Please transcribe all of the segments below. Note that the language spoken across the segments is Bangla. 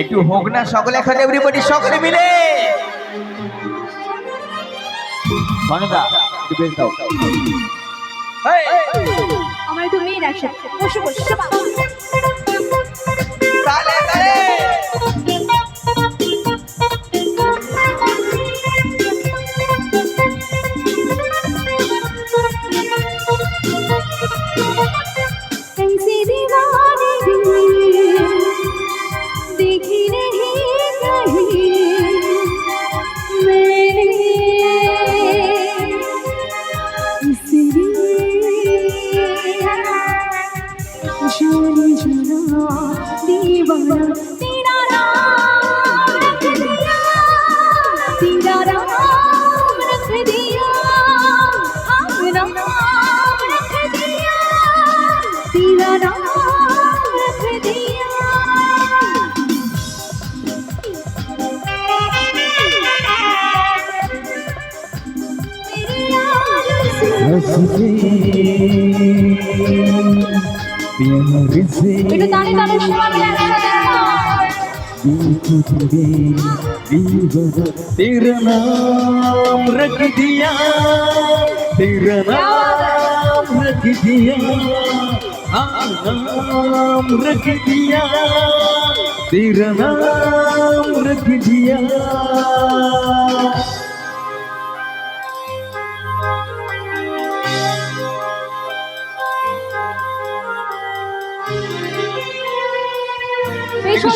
একটু হোক না সকলে এখন এভরিবডি সকলে মিলে। আমার একটু মেয়ের বসে বসে। ఇటు తాళి तेरा नाम रख दिया तेरा नाम रख दिया नाम रख दिया तेरा नाम रख दिया।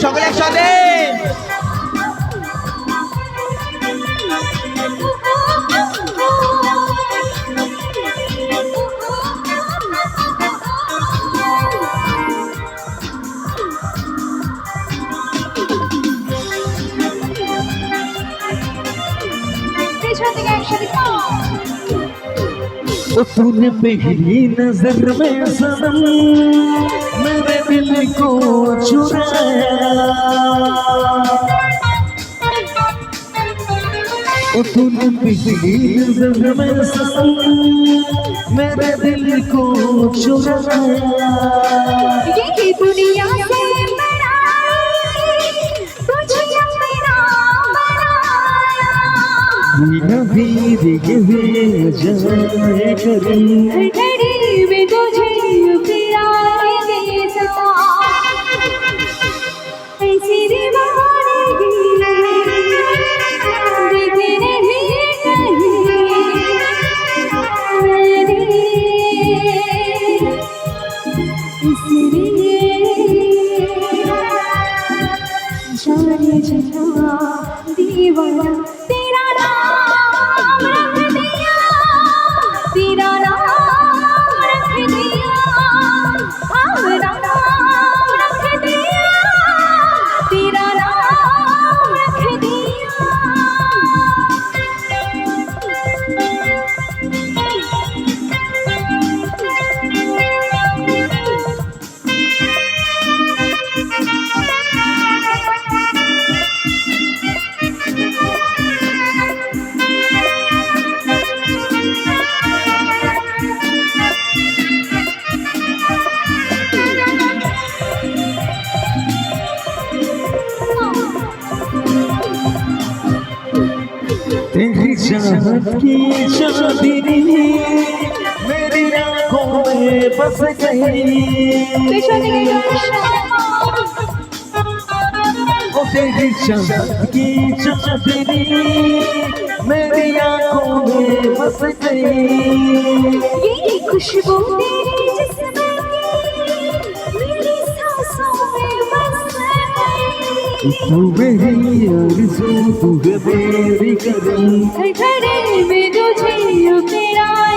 সকলে একসাথে পেছন থেকে একসাথে ओ तूने पहली नजर में सनम मेरे दिल को चुराया तूने पहली नज़र में सनम मेरे दिल को चुराया ये दुनिया से नबी दिखे जाए करी दीवाना तेरा नाम चाहत की शादी मेरी आंखों में बस गई ओ तेरी चाहत की चांदनी मेरी आंखों बस गई ये खुशबू तेरी घड़ी में तुझे अपनाए दे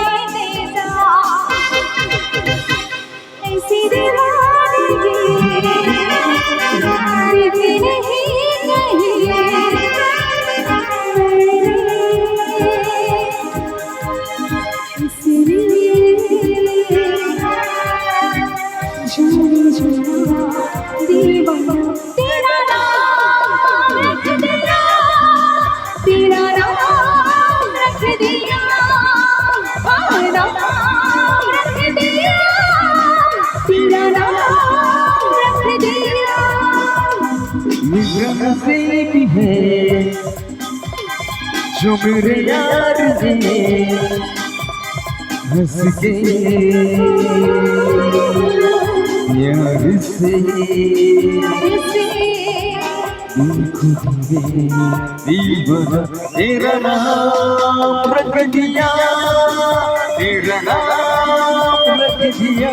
नसीब है, जो मेरे यार जी हंस के यार से। तेरा नाम रख दिया, तेरा नाम रख दिया।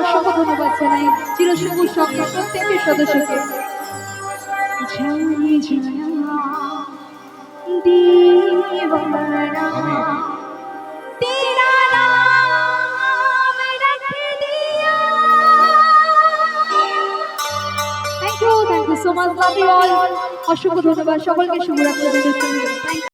অসংখ্য ধন্যবাদ জানাই। চিরসবুজ সঙ্গে প্রত্যেকের সদস্যকে। অসংখ্য ধন্যবাদ। সকলকে শুভ রাখতে